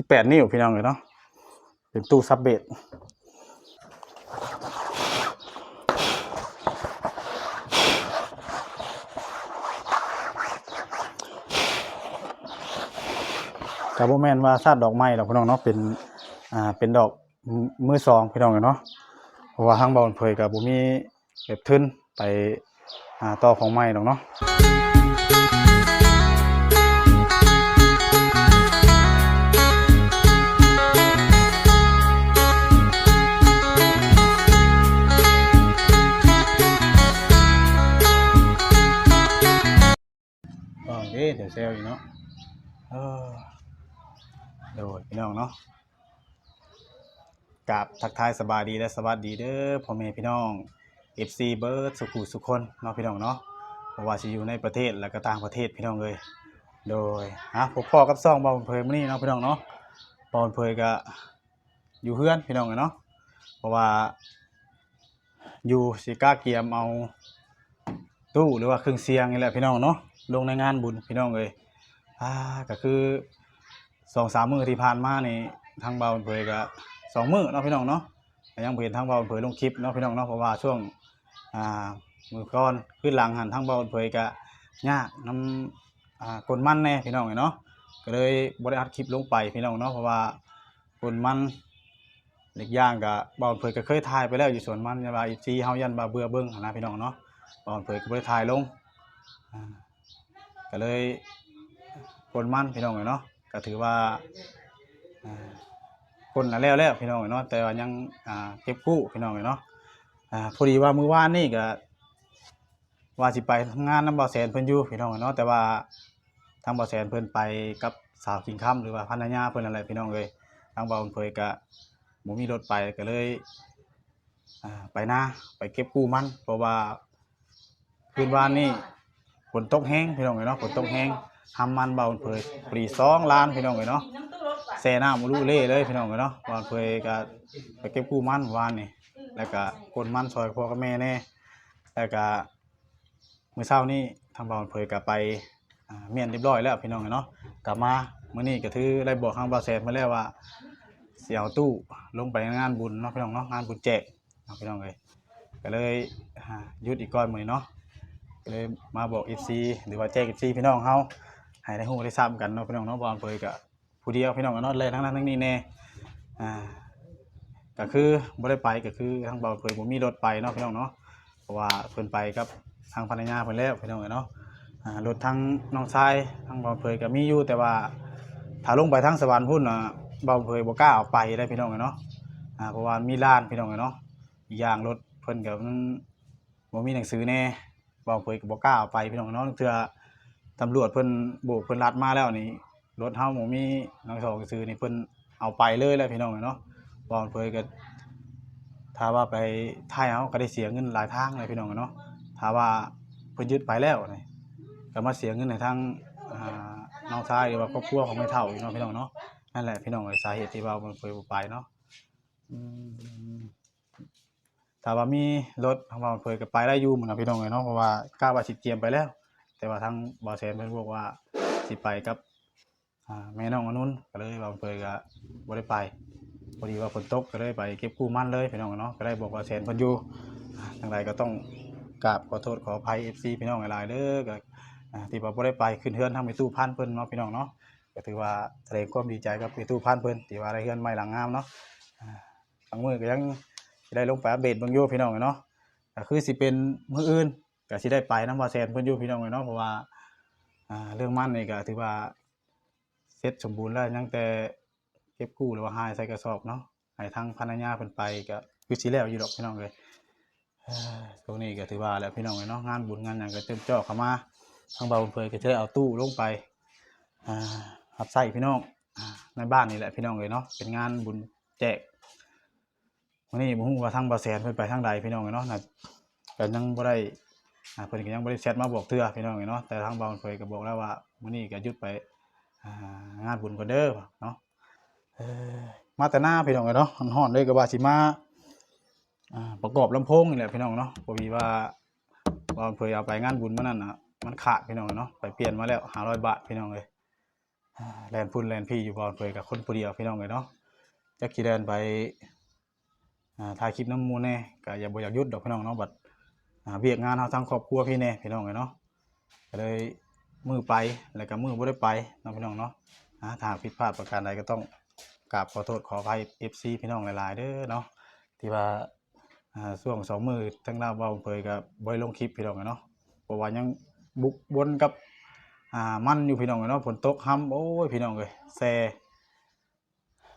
สิบแปดนิ้วพี่น้องเลยเนาะเป็นตู้ซับเบสกับโบแมนว่าซาดดอกไม้ดอกพี่น้องเนาะเป็นอ่าเป็นดอกมือสองพี่น้องเลยเนาะเพราะว่าทางบอลเผยกับบุมีแบบทึนไปหาต่อของไม้ดอกเนาะ ก็เด้เดี๋ยวเซลอยู่เนาะเออโดยพี่น้องเนาะกับทักทายสบายดีและสวัสดีเด้อพ่อแม่พี่น้อง FC เบิร์ดสุขุสุคนเนาะพี่น้องเนาะเพราะว่าสิอยู่ในประเทศและก็ต่างประเทศพี่น้องเลยโดยฮะพบพ่อกับซ่องบอลเพยมื้อนี้เนาะพี่น้องเนาะบอลเพยก็อยู่เพื่อนพี่น้องเลยเนาะเพราะว่าอยู่สิก้าเกียมเอาตู้หรือว่าเครื่องเสียงนี่แหละพี่น้องเนาะ ลงในงานบุญพี่น้องเลยอ่าก็คือสองสามมือที่ผ่านมานี่ทางเบาเผยก็สองมือเนาะพี่น้องเนาะยังเห็นทางเบาเผยลงคลิปเนาะพี่น้องเนาะเพราะว่าช่วงอ่ามือก่อนขึ้นหลังหันทางเบาเผยก็ยากน้ำอ่ากลมันแน่พี่น้องเนาะก็เลยบ่ได้อัดคลิปลงไปพี่น้องเนาะเพราะว่ากลมันเล็กย่างก็เบาเผยก็เคยถ่ายไปแล้วอยู่สวนมันยาว่าอีซีเฮายันบาเบื่อเบิ่งนะพี่น้องเนาะตอนเผยก็บ่ได้ถ่ายลงอ่า ก็เลยกลมันพี่น้องเนาะก็ถือว่าคนแล้วแล้วพี่น้องเนาะแต่ว่ายังเก็บกู้พี่น้องเนาะพอดีว่ามือว่านนี่ก็ว่าสิไปทำงานน้ำบ่อแสนเพิ่นอยู่พี่น้องเนาะแต่ว่าทางบ่อแสนเพิ่นไปกับสาวกินค่ำหรือว่าภรรยาเพิ่นนั่นแหละพี่น้องเอ้ยทางบ่าวเผยก็บ่มีรถไปก็เลยไปนาไปเก็บกู้มันเพราะว่าคืนวานนี่ ฝนตกแห้งพี่น้องเอ้ยเนาะฝนตกแห้งทำมันเบาเผยปรีสองล้านพี่น้องเอ้ยเนาะแซ่น้ำมรู้เล่เลยพี่น้องเอ้ยเนาะวานเผยก็ไปเก็บกู้มันวานนี่แล้วก็กนมันซอยพ่อกับแม่แน่แล้วก็มื้อเช้านี้ทางเบาเผยก็ไปเมียนเรียบร้อยแล้วพี่น้องเอ้ยเนาะกลับมามื้อนี้ก็ถือได้บอกทางบาวแซนมาแล้วว่าเสิเอาตู้ลงไปงานบุญเนาะพี่น้องเนาะงานบุญแจกเนาะพี่น้องเอ้ยก็เลยหยุดอีกก่อนมื้อนี้เนาะ เลยมาบอก FC หรือว่าแจ้ง FC พี่น้องเฮาให้ได้ฮู้ได้ทราบกันเนาะพี่น้องเนาะบ่เผยกับผู้เดียวพี่น้องเนาะเลยทั้งนั้นทั้งนี้แน่อ่าก็คือบ่ได้ไปก็คือทางบ่เผยบ่มีรถไปเนาะพี่น้องเนาะเพราะว่าเพิ่นไปกับทางภรรยาเพิ่นแล้วพี่น้องเนาะอ่ารถทางน้องชายทางบ่เผยก็มีอยู่แต่ว่าถ้าลงไปทางสวรรค์พุ่นน่ะบ่เผยบ่กล้าเอาไปได้พี่น้องเนาะอ่าเพราะว่ามีล้านพี่น้องเนาะอีกอย่างรถเพิ่นก็มันบ่มีหนังสือแน่ บอกเผยกับบอกกล้าเอาไปพี่น้องเนาะเถื่อตำรวจเพิ่นโบกเพิ่นรัดมาแล้วนี่รถเฮาหมมีน้องสองซื้อนี่เพิ่นเอาไปเลยแหล้วพี่น้องเนาะบอกเผยก็ถ้าว่าไปท้ายเฮาก็ได้เสียเงินหลายทางเลยพี่น้องเนาะถ้าว่าเพิ่นยึดไปแล้วนี่ก็มาเสียเงินในทางอ่าน้องชายหรือว่าครอบครัวของแม่เฒ่าอีกเนาะพี่น้องเนาะนั่นแหละพี่น้องสาเหตุที่ว่ามันเผยบ่ไปเนาะอืม ถ้าว่ามีรถทางบ่าวเผยก็ไปได้อยู่เหมือนกับพี่น้องเลยเนาะเพราะว่ากล้าว่าสิเตรียมไปแล้ว แต่ว่าทางบ่าวแสนเพิ่นบอกว่าสิไปกับอ่าแม่น้องอนุนก็เลยบ่าวเผยก็บ่ได้ไปพอดีว่าฝนตกก็เลยไปเก็บกู้มั่นเลยพี่น้องเนาะก็ได้บอกว่าแสนเพิ่นอยู่อ่างไดก็ต้องกราบขอโทษขออภัย FC พี่น้องหลายๆเด้อก็ที่ว่าบ่ได้ไปขึ้นเฮือนทางไปตู้พันเพิ่นเนาะพี่น้องเนาะก็ถือว่าแสดงความดีใจกับไปตู้พันเพิ่นที่ว่าได้เฮือนใหม่หลังงามเนาะอ่าบางมื้อก็ยัง สิได้ลงไปอัปเดตเบิ่งอยู่พี่น้องเนาะก็คือสิเป็นมื้ออื่นก็สิได้ไปนำว่าแซนเพิ่นอยู่พี่น้องเนาะเพราะว่าอ่าเรื่องมันนี่ก็ถือว่าเสร็จสมบูรณ์แล้วยังแต่เก็บกู้หรือว่าหายใส่กระสอบเนาะให้ทางภรรยาเพิ่นไปก็คือสิแล้วอยู่ดอกพี่น้องเอ้ยตรงนี้ก็ถือว่าแล้วพี่น้องเอ้ยเนาะงานบุญงานหยังก็เต็มเจาะเข้ามาทางเบาเพิ่นก็จะได้เอาตู้ลงไปอ่ารับใช้พี่น้องในบ้านนี่แหละพี่น้องเอ้ยเนาะเป็นงานบุญแจก วันนี้บ่ฮู้ว่าทางบ่แสนเพิ่นไปทางใดพี่น้องเนาะนะก็ยังบ่ได้อ่าเพิ่นก็ยังบ่ได้แชทมาบอกเทื่อพี่น้องเนาะแต่ทางบาวเพิ่นก็บอกแล้วว่ามื้อนี้ก็หยุดไปอ่างานบุญก่อนเด้อเนาะเออมาแต่หน้าพี่น้องเนาะฮ้อนๆเลยก็ว่าสิมาอ่าประกอบลำโพงนี่แหละพี่น้องเนาะบ่มีว่าบาวเพิ่นเอาไปงานบุญมื้อนั้นน่ะมันขาดพี่น้องเนาะไปเปลี่ยนมาแล้ว500บาทพี่น้องเอ้ยแลนพุ่นแลนพี่อยู่บอนเผยกับคนผู้เดียวพี่น้องเลยเนาะจักกี่เดินไป ถ่ายคลิปน้ำมูแน่ก็อย่าบ่อยากหยุดดอกพี่น้องเนาะบัดเวียกงานเฮาทั้งครอบครัวพี่แน่พี่น้องเลยเนาะก็เลยมือไปแล้วก็มือบ่ได้ไปเนาะพี่น้องเนาะอ่าถ้าผิดพลาดประการใดก็ต้องกราบขอโทษขออภัย FC พี่น้องหลายๆเด้อเนาะที่ว่าอ่าช่วงสองมือทั้งเราเว้าเผยก็บ่ได้ลงคลิปพี่น้องเลยเนาะเพราะว่ายังบุกบนกับมันอยู่พี่น้องเอ้ยเนาะฝนตกห้ำโอ้ยพี่น้องเลยแซ่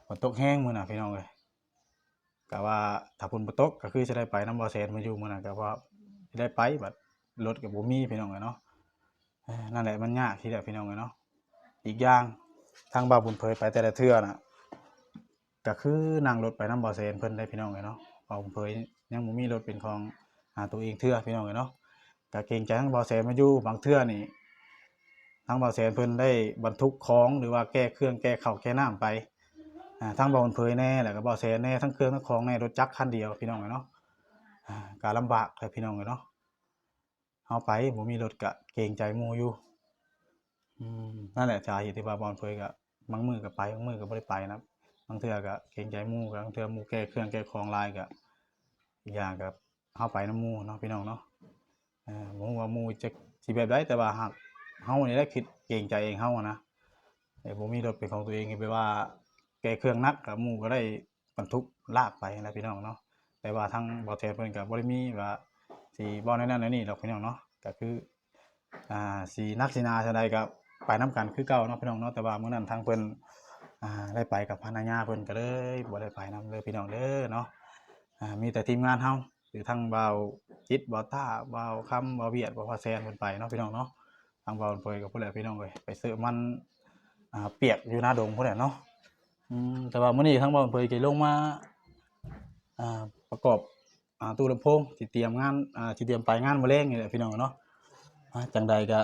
ฝนตกแห้งมื้อน่ะพี่น้องเลย กะว่าถ้าฝนบ่ตกก็คือจะได้ไปน้ำบ่อแสนมาอยู่มื้อน่ะก็ว่าสิได้ไปบัดรถก็บ่มีพี่น้องเอ้ยเนาะนั่นแหละมันยากที่แหละพี่น้องเอ้ยเนาะอีกอย่างทางบ่าวบุญเผยไปแต่ละเทื่อน่ะก็คือนั่งรถไปน้ำบ่อแสนเพิ่นได้พี่น้องเอ้ยเนาะบ่าวบุญเผยยังบ่มีรถเป็นของอาตัวเองเทื่อพี่น้องเอ้ยเนาะก็เกรงใจทางบ่อแสนมาอยู่บางเทื่อนี่ทางบ่าวแสนเพิ่นได้บรรทุกของหรือว่าแก้เครื่องแก้ข้าแก้น้ำไป ทางบ่าวเผยแน่แล้วก็บ่าวแสนแน่ทั้งเครื่องทั้งของแน่รถจักรคันเดียวพี่น้องเอ้ยเนาะอ่าก็ลำบากเลยพี่น้องเอ้ยเนาะเฮาไปบ่มีรถก็เกรงใจมูอยู่อนั่นแหละสาเหตุที่ว่าบ่าวเผยก็บางมือก็ไปบางมือก็บ่ได้ไปนะบางเทือก็เกรงใจมูก็บางเทือมูแก้เครื่องแก้ของลายก็อีกอย่างก็เฮาไปนํหมู่เนาะพี่น้องเนาะเออบ่ฮู้ว่ามูจะสิแบบใดแต่ว่าหากเฮานี่แหละคิดเกรงใจเองเฮานะแต่บ่มีรถเป็นของตัวเองก็แปว่า แก้เครื่องนักกับหมู่ก็ได้บรรทุกลากไปนะพี่น้องเนาะแต่ว่าทางบ่แทนเพิ่นก็บ่ได้มีว่าสิบ่ในนั้นในนี่หรอกพี่น้องเนาะก็คืออ่าสินักสินาจังใดก็ไปนํกันคือเก่าเนาะพี่น้องเนาะแต่ว่าเมื้อนั้นทางเพิ่นอ่าได้ไปกับภรรยาเพิ่นก็เลยบ่ได้ไปนํเลยพี่น้องเด้อเนาะอ่ามีแต่ทีมงานเฮาหรือทางบ่าจิตบาวต้าบ่าคำบ่าเวียดบาพอแซนเพิ่นไปเนาะพี่น้องเนาะทางบอลเปยกับผู้ใหญ่พี่น้องเลยไปซื้อมันอ่าเปียกอยู่หน้าดงผู้ใหญ่เนาะ อืมแต่ว่ามื้อนี้ทางบอลเปยก็ลงมาอ่าประกอบอ่าตู้ลำโพงที่เตรียมงานอ่าที่เตรียมไปงานมื้อแลงนี่แหละพี่น้องเนาะอ่าจังใดก็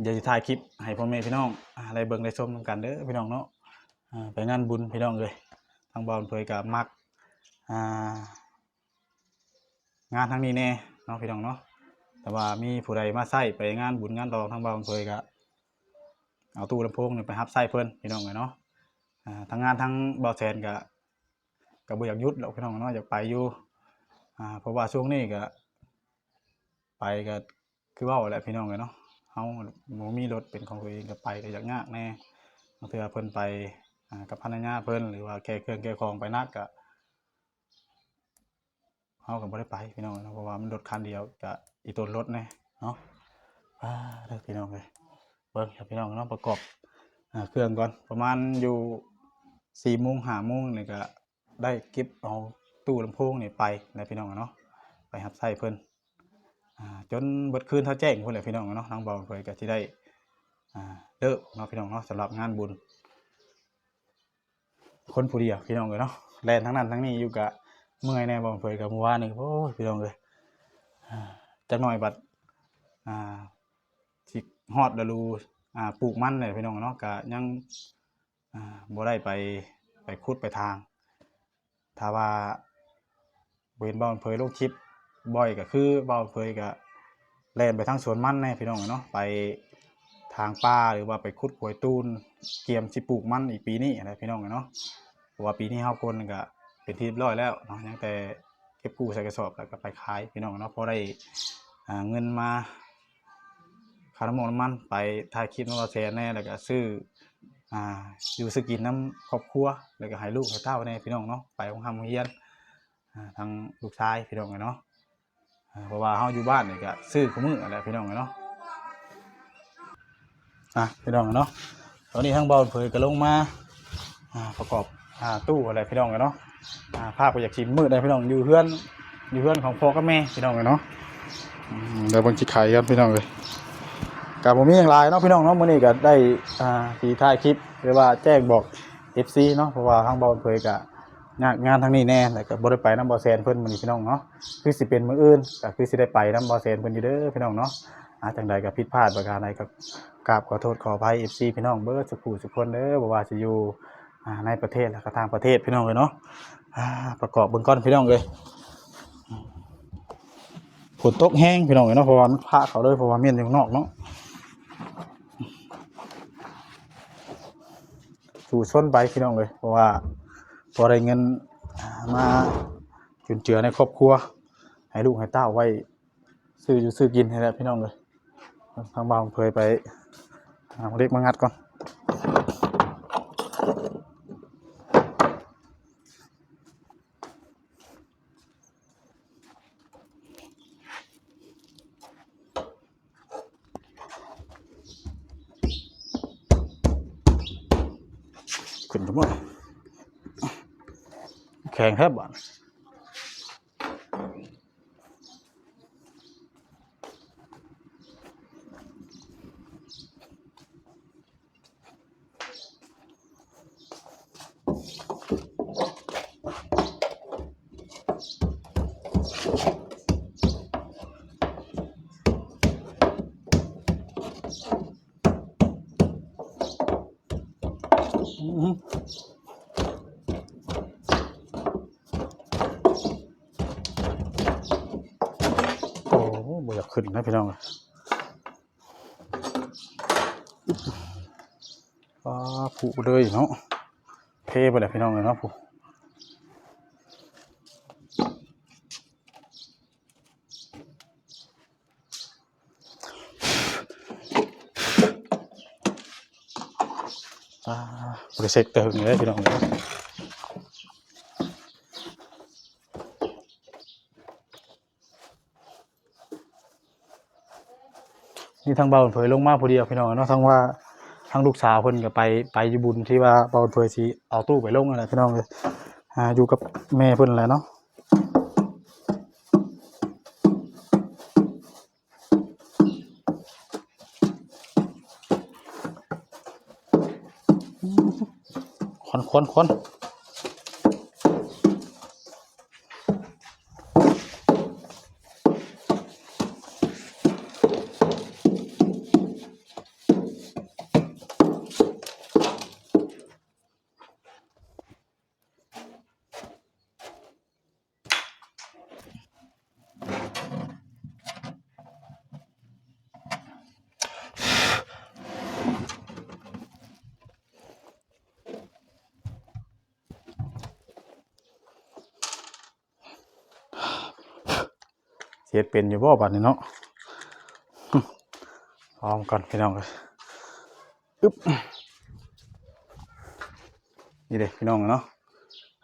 เดี๋ยวสิถ่ายคลิปให้พ่อแม่พี่น้องอ่าได้เบิ่งได้ชมนกันเด้อพี่น้องเนาะอ่าไปงานบุญพี่น้องเลยทางบอลเปยก็มักอ่างานทางนี้แน่เนาะพี่น้องเนาะแต่ว่ามีผู้ใดมาใส่ไปงานบุญงานรองทางบ้านเผยก็เอาตู้ลำโพงนี่ไปรับใส่เพิ่นพี่น้องเลยเนาะ อ่าทางงานทางเบาแสนก็ก็บ่อยากหยุดหรอกพี่น้องเนาะอยากไปอยู่อ่าเพราะว่าช่วงนี้ก็ไปก็คือว้าแหละพี่น้องเลยเนาะเฮาบ่มีรถเป็นของตัวเองก็ไปก็อยากยากแน่บางเทื่อเพิ่นไปอ่ากับภรรยาเพิ่นหรือว่าแก้เครื่องแก้ของไปนักก็เฮาก็บ่ได้ไปพี่น้องเนาะเพราะว่ามันรถคันเดียวก็อีตัวรถแน่เนาะอ่าเด้อพี่น้องเลยเบิ่งครับพี่น้องเนาะประกอบอ่าเครื่องก่อนประมาณอยู่ สี่โมงห้าโมงนี่ก็ได้เก็บเอาตู้ลำโพงนี่ไปนะพี่น้องเนาะไปรับใช้เพิ่นจนเบิดคืนเท่าแจ้งเพุ่นแหละพี่น้องเนาะทางเบาเผยก็สิได้เลิกเนาะพี่น้องเนาะสำหรับงานบุญ คนผู้เดียวพี่น้องเลยเนาะแลนทั้งนั้นทั้งนี้อยู่กะเมื่อยแน่บ่เผยกับมื่อวนนี่โอ้ยพี่น้องเลยจักหน่อยบัดอ่าสิฮอดฤดูอ่าปลูกมันเลยพี่น้องเนาะก็ยัง บ่ได้ไปไปขุดไปทาง ถ้าว่าเห็นบ่เผยลงคลิปบ่อยก็คือบ่เผยก็แล่นไปทางสวนมันแน่พี่น้องเนาะไปทางป่าหรือว่าไปขุดหวยตูนเกียมสิปลูกมันอีกปีนี้นะพี่น้องเนาะเพราะว่าปีนี้เฮาคนก็เป็นที่เรียบร้อยแล้วเนาะยังแต่เก็บกู้ใส่กระสอบแล้วก็ไปขายพี่น้องเนาะพอได้เงินมาคาน้ำมันน้ำมันไปถ่ายคลิปน้ำเราแชร์แน่แล้วก็ซื้อ อ่าอยู่สกินน้ำครอบครัวแล้วก็ให้ลูกให้เต้าแน่พี่น้องเนาะไปโรงทำโรงเรียนทางลูกชายพี่น้องเนาะเพราะว่าเฮาอยู่บ้านนี่ก็ซื้อขมืออะไรพี่น้องเนาะอะพี่น้องเนาะตอนนี้ทั้งบอลเผยก็ลงมาอ่าประกอบอ่าตู้อะไรพี่น้องกันเนาะอ่าภาพก็อยากชิมมืดได้พี่น้องอยู่เพื่อนอยู่เพื่อนของพ่อกับแม่พี่น้องกันเนาะเดี๋ยวบางทีไข่กันพี่น้องเลย กับผมมีอย่างไรเนาะพี่น้องเนาะมื้อนี้ก็ได้อ่าทีถ่ายคลิปหรือว่าแจ้งบอก FC เนาะเพราะว่าทางบอลเผยก็งานงานทางนี้แน่แล้วก็บ่ได้ไปน้ำบอแซนเพิ่นมื้อนี้พี่น้องเนาะคือสิเป็นมื้ออื่นก็คือสิได้ไปน้ำบอแซนเพิ่นอยู่เด้อพี่น้องเนาะอาจังใดก็ผิดพลาดประการใดก็กราบขอโทษขออภัย FC พี่น้องเบิร์ดสุขุสุขคนเด้อบ่ว่าจะอยู่อ่าในประเทศและก็ต่างประเทศพี่น้องเลยเนาะอ่าประกอบเบื้องก้อนพี่น้องเลยฝนตกแห้งพี่น้องเลยเนาะเพราะว่ามันพาเขาเลยเพราะว่าเมียนอยู่ข้างนอกเนาะ สู่ชนไปพี่น้องเลยเพราะว่าพอได้เงินมาจุนเจือในครอบครัว ให้ลูกให้เต้าไว้ ซื้ออยู่ซื้อกินให้แล้วพี่น้องเลยทางบ้านเคยไปหาเล็กมางัดก่อนขึ้นทั้งหมดแข็งแทบบ้านอืมโอ้บ่อยาก ขึ้นนะพี่น้องป้าผูเลยเนาะเทไปเลยพี่น้องเลยเนาะผูอ่าบริเซ็กเติมเลยพี่น้องเลย นี่ทางเบาเผยลงมาผู้เดีพี่น้องเนาะทั้งว่าทั้งลูกสาวเพิ่นก็ไปไปยบุญที่ว่าเบาเผยสิเอาตู้ไปลงนั่นแหละพี่น้องเลยอ่าอยู่กับแม่เพิ่นแหละเนาะควันควันคน เสียเป็นอยู่บ่บัดนี้เนาะพร้อมก่อนพี่น้องเลยอึ๊บนี่เด็พี่น้องเนาะ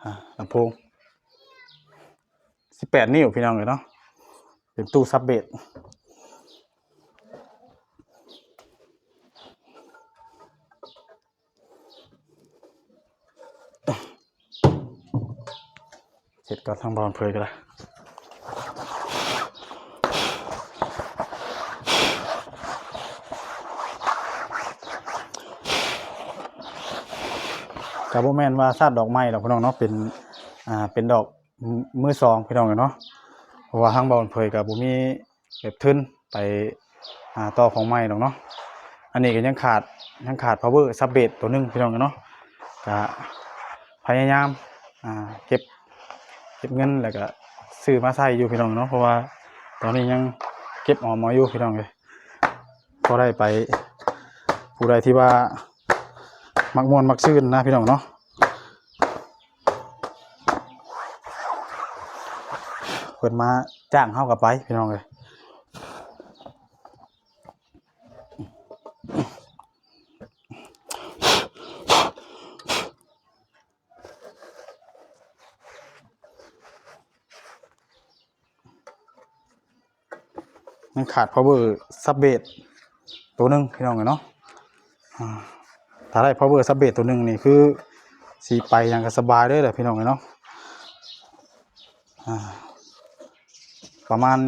อ่าลำโพงสิบแปดนิ้วพี่น้องเลยเนาะเป็นตู้ซับเบสเสร็จก่อนทางบอลเพลยก็ได้ กับโบแมนว่าซาดดอกไม้ดอกพี่น้องเนาะเป็นอ่าเป็นดอกมือสองพี่น้องเนาะเพราะว่าทางบอลเผยกับบุมีแบบทึนไปอ่าต่อของไม้ดอกเนาะอันนี้ก็ยังขาดยังขาด power ซับเบสตัวหนึงพี่น้องเนาะก็พยายามอ่าเก็บเก็บเงินแล้วก็ซื้อมาใส่อยู่พี่น้องเนาะเพราะว่าตอนนี้ยังเก็บออมมาอยู่พี่น้องเลยพอได้ไปผู้ใดที่ว่า มักมวนมักชื่นนะพี่น้องเนาะเพิ่นมาจ้างเฮากับไปพี่น้องเลยยังขาด power ซับเบสตัวหนึ่งพี่น้องเลยเนาะ ถ้าได้ power ซับเบสตัวหนึ่งนี่คือสีไปอย่างก็สบายเลยแหละพี่น้องเนาะประมาณ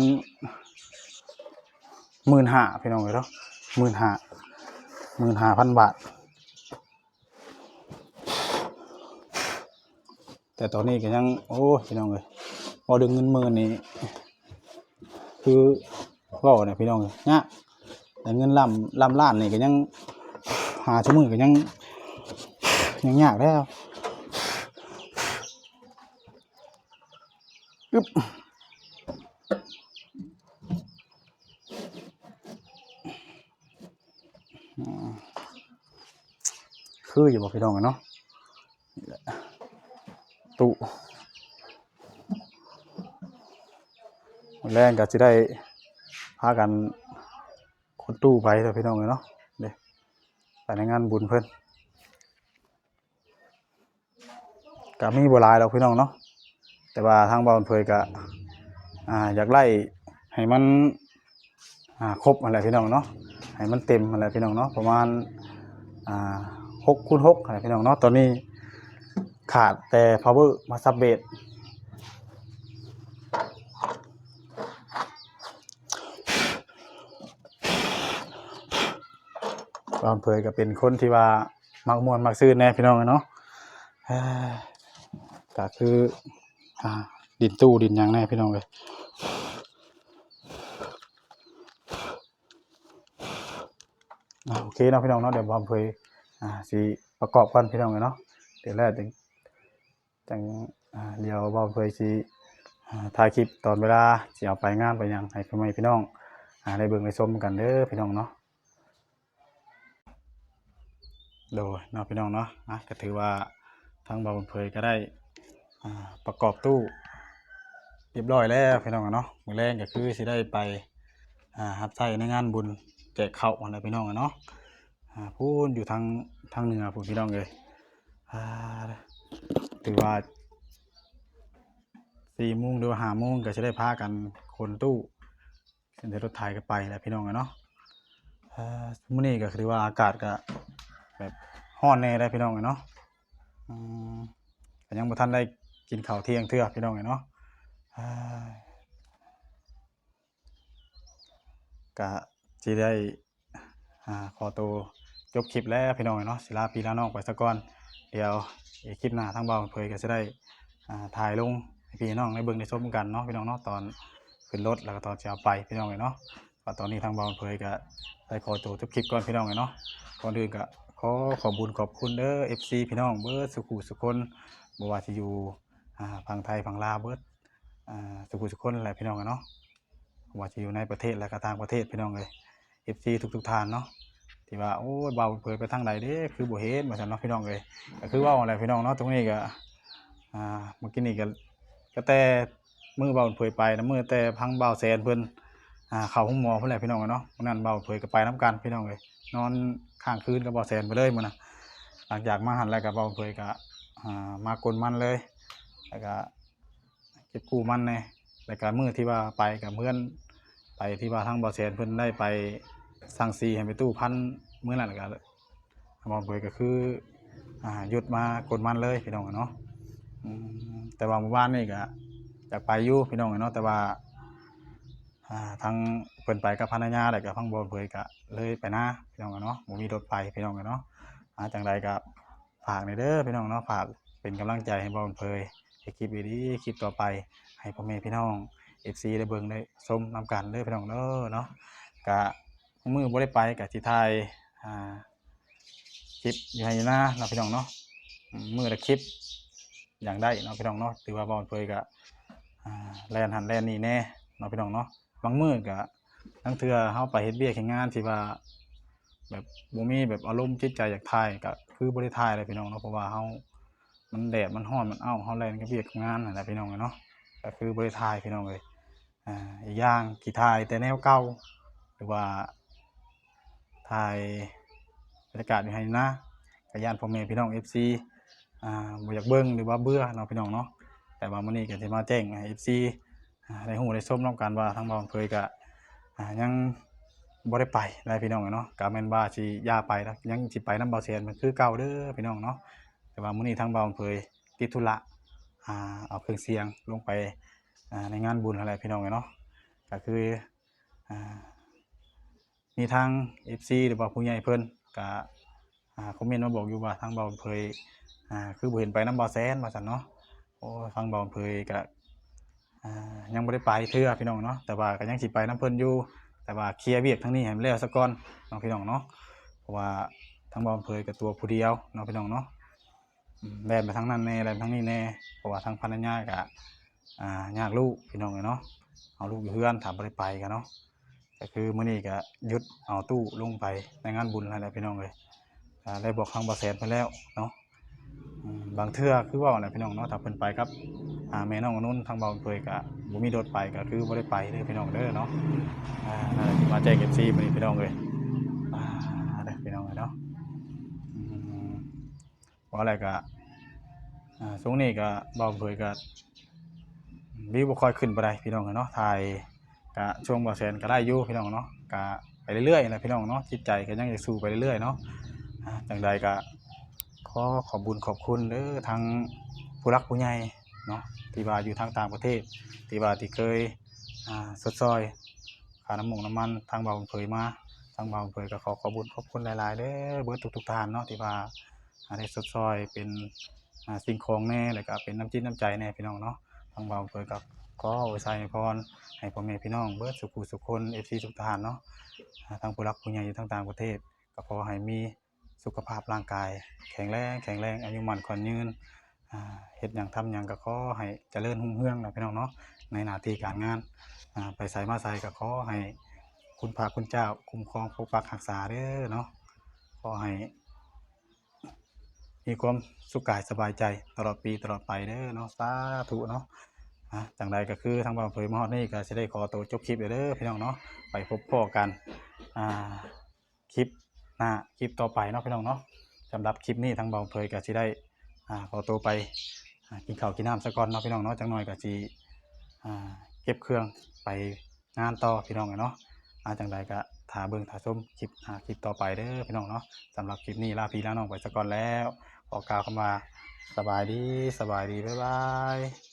หมื่นห้าพี่น้องเลยเนาะหมื่นห้าหมื่นห้าพันบาท แต่ตอนนี้ก็ยัง โอ้พี่น้องเลยพอดึงเงินหมื่นนี่คือว่าเนี่ยพี่น้องเลยเนี่ยแต่เงินลำลำล้านนี่ก็ยัง หาชั่วโมงก็ยังยังยากแล้วอึ๊บคืออยู่บอกพี่น้องกันเนาะตู้มื้อแรงก็สิได้พากันคนตู้ไปเถอะพี่น้องเอ้ยเนาะ เด้ไปในงานบุญเพิ่นก็มีบ่หลายดอกพี่น้องเนาะแต่ว่าทางบ่าวเผยก็อ่าอยากไล่ให้มันอ่าครบอะไรพี่น้องเนาะให้มันเต็มอะไรพี่น้องเนาะประมาณอ่า6คูณ6อะไรพี่น้องเนาะตอนนี้ขาดแต่ power มาซับเบส บางเผยก็เป็นคนที่ว่ามักมวนมักซื่นแน่พี่น้องเนาะก็คืออ่าดินตู้ดินยังแน่พี่น้องเลยโอเคเนาะพี่น้องเนาะเดี๋ยวบางเผยอ่าสิประกอบกันพี่น้องเลยเนาะเดี๋ยวแรกจังจังอ่าเดี๋ยวบางเผยสิอ่าถ่ายคลิปตอนเวลาสิเอาไปงานไปยังให้พ่อแม่พี่น้องอ่าได้เบิ่งได้ชมกันเด้อพี่น้องเนาะ โดยเนาะพี่น้องเนาะอะก็ถือว่าทางบาวบุญเผยก็ได้ประกอบตู้เรียบร้อยแล้วพี่น้องเนาะมือแรกก็คือสิได้ไปอ่ารับใช้ในงานบุญแจกข้าวอะไรพี่น้องเนาะอ่าพูนอยู่ทางทางเหนือพูนพี่น้องเลยอ่าถือว่าสี่โมงหรือห้าโมงก็จะได้พากันคนตู้ขึ้นรถไถก็ไปแล้วพี่น้องเนาะอ่ามื้อนี้ก็คือว่าอากาศก็ แบบฮ้อนแน่ได้พี่น้องเนาะแต่ยังบ่ทันได้กินข้าวเที่ยงเทื่อพี่น้องเนาะก็สิได้อขอตัวจบคลิปแล้วพี่น้องเนาะสิลาพีลาน้องไปซะก่อน เดี๋ยวอีกคลิปหน้าทางเบาเผยก็จะได้ถ่ายลงพี่น้องได้เบิ่งได้ชมกันเนาะพี่น้องเนาะตอนขึ้นรถแล้วก็ตอนจะเอาไปพี่น้องเนาะตอนนี้ทางเบาเผยก็ได้ขอตัวจบคลิปก่อนพี่น้องเนาะก่อนอื่นก็ ขอขอบคุญขอบคุณเด้อ FC พี่น้องเบิร์ดสุขุสุคนบวาสิอยู่ฝั่งไทยฝั่งลาวเบิร์ดสุขุสุคนแหละพี่น้องอะเนาะบว่าสิอยู่ในประเทศและก็ต่างประเทศพี่น้องเลย FC ทุกๆทานเนาะที่ว่าโอ้ยเบาเผยไปทางใดเด้คือบ่เห็นว่าซั่นเนาะพี่น้องเลยก็คือว่าอะไรพี่น้องเนาะตรงนี้ก็อ่าเมื่อกี้นี่ก็ก็แต่มือเบาเผยไปนะมือแต่พังเบาแสนเพิ่นอ่าเข้าห้องหมอเพิ่นแหละพี่น้องเนาะวันนั้นเบาเผยก็ไปนํกันพี่น้องเลย นอนข้างคืนกับบ่อแสนไปเลยมันนะหลังจากมาหันแล้วกับบ่อเผยก็มากลมันเลย แล้วก็เก็บกู้มันเนี่ยแล้วก็มือที่ว่าไปกับเพื่อนไปที่ว่าทางบ่อแสนเพิ่นได้ไปสั่งซีให้ไปตู้พันเมื่อนั้นก็บ่อเผยก็คือหยุดมากลมันเลยพี่น้องเนาะแต่ว่าเมื่อวานนี่ก็อยากไปอยู่พี่น้องเนาะแต่ว่า ทางเพิ่นไปกับภรรยาแล้วก็พังบ่เผยก็เลยไปนะพี่น้องกันเนาะบ่มีรถไปพี่น้องกันเนาะอ่าจังใดก็ฝากในเด้อพี่น้องเนาะฝากเป็นกำลังใจให้บ่เผยให้คลิปดีๆคลิปต่อไปให้พ่อแม่พี่น้อง FC ได้เบิ่งได้ชมนํกันเด้อพี่น้องเด้อเนาะก็มือบ่ได้ไปก็สิถ่ายอ่าคลิปอยู่ให้หน้าเนาะพี่น้องเนาะมือละคลิปอย่างได้เนาะพี่น้องเนาะถือว่าบ่เผยก็อ่าแล่นหันแล่นนี่แน่เนาะพี่น้องเนาะ บางมือก็ทั้งเทื่อเฮาไปเฮ็ดเวียกเฮ็ดงานที่ว่า แบบบ่มีแบบอารมณ์จิตใจอยากถ่ายก็คือบ่ได้ถ่ายเลยพี่น้องเนาะเพราะว่าเฮามันแดดมันร้อนมันเอ้าเฮาแล่นกับเวียงานนั่นแหละพี่น้องเนาะก็คือบ่ได้ถ่ายพี่น้องเอ้ยอ่าอีกอย่างที่ถ่ายแต่แนวเก่าหรือว่าถ่ายบรรยากาศอยู่ให้นะก็ย่านพ่อแม่พี่น้อง FC อ่าบ่อยากเบิ่งหรือว่าเบื่อเนาะพี่น้องเนาะแต่ว่ามื้อนี้ก็สิมาแจ้งให้ FC อ่าได้หูได้ส้มน้องกันว่าทางบ่าวเคยกะยังบ่ได้ไปได้พี่น้องเนาะกะแมนว่าสิย่าไปแล้วยังสิไปน้ำบ่าวแสนมันคือเก่าเด้อพี่น้องเนาะแต่ว่ามื้อนี้ทางบ่าเคยติดธุระอ่าเอาเครื่องเสียงลงไปอ่าในงานบุญอะไรพี่น้องเนาะก็คืออ่ามีทาง FC หรือว่าผู้ใหญ่เพิ่นก็อ่าคอมเมนต์มาบอกอยู่ว่าทางบ่าเคยอ่าคือบ่เห็นไปน้ำบ่าแสนว่าซั่นเนาะโอ้ทางบ่าเคยก็ ยังบ่ได้ไปเทื่อพี่น้องเนาะแต่ว่าก็ยังสิไปน้ำเพิ่นอยู่แต่ว่าเคลียร์เวียกทั้งนี้ให้มันแล้วซะก่อนเนาะพี่น้องเนาะเพราะว่าทั้งบ่อำเภอกับตัวผู้เดียวเนาะพี่น้องเนาะอืมแล่นไปทางนั้นแน่แล่นไปทางนี้แน่เพราะว่าทางภรรยาก็อ่ายากลูกพี่น้องเนาะเอาลูกอยู่เฮือนถามบ่ได้ไปกันเนาะก็คือมื้อนี้ก็ยุดเอาตู้ลงไปในงานบุญนั่นแหละพี่น้องเอ้ยได้บอกทางบ่แสนไปแล้วเนาะ บางเทื่อคือว่าแหละพี่น้องเนาะถ้าเพิ่นไปกับอ่าแม่น้องนนุนทางเบาเผยก็บ่มีรถไปก็คือบ่ได้ไปเด้อพี่น้องเด้อเนาะอ่านั่นแหละที่มาแจ้ง FC มื้อนี้พี่น้องเอ้ยอ่าเด้อพี่น้องเอ้ยเนาะอืมว่าอะไรก็อ่าช่วงนี้ก็เบาเผยก็วิวบ่ค่อยขึ้นปานใดพี่น้องเอ้ยเนาะถ่ายก็ช่วงบ่แสนก็ได้อยู่พี่น้องเนาะก็ไปเรื่อยๆนะพี่น้องเนาะจิตใจก็ยังจะสู้ไปเรื่อยๆเนาะอ่าจังใดก็ ขอขอบบุญขอบคุณเด้อทางผู้รักผู้ใหญ่เนาะที่ว่าอยู่ทางต่างประเทศที่ว่าที่เคยอ่าสดซอยค่าน้ำมงน้ำมันทางเบาเผยมาทางเบาเผยก็ขอขอบบุญขอบคุณหลายๆเด้อเบิดทุกๆทานเนาะที่ว่าอ่าได้สดซอยเป็นอ่าสิ่งของแน่แล้วก็เป็นน้ำจิตน้ำใจแน่พี่น้องเนาะทางเบาเผยกับขออวยชัยพรให้พ่อแม่พี่น้องเบิดสุขุสุขคนเอฟซีทุกทานเนาะทางผู้รักผู้ใหญ่อยู่ทางต่างประเทศก็ขอให้มี สุขภาพร่างกาย แข็งแรงแข็งแรงอายุมันขอนยืนเฮ็ดหยังทำหยังก็ขอให้เจริญรุ่งเรืองนะพี่น้องเนาะในหน้าที่การงานไปใส่มาใส่ก็ขอให้คุณพระคุณเจ้าคุ้มครองปกปักรักษาเด้อเนาะขอให้มีความสุขกายสบายใจตลอดปีตลอดไปเด้อเนาะสาธุเนาะอะจังใดก็คือทางบ้านเผยมอดนี่ก็จะได้ขอตัวจบคลิปเด้อพี่น้องเนาะไปพบพ่อกันอ่าคลิป หน้าคลิปต่อไปเนาะพี่น้องเนาะสำหรับคลิปนี้ทางบาเผยก็สิได้อ่าขอตัวไปกินข้าวกินน้ำซะก่อนเนาะพี่น้องเนาะจังหน่อยก็สิอ่าเก็บเครื่องไปงานต่อพี่น้องเนาะจังใดก็ถาเบิ่งถ่าชมคลิปอ่าคลิปต่อไปเด้อพี่น้องเนาะสำหรับคลิปนี้ลาพี่ลาน้องไปซะก่อนแล้วขอกล่าวคำว่าสบายดีสบายดีบ๊ายบาย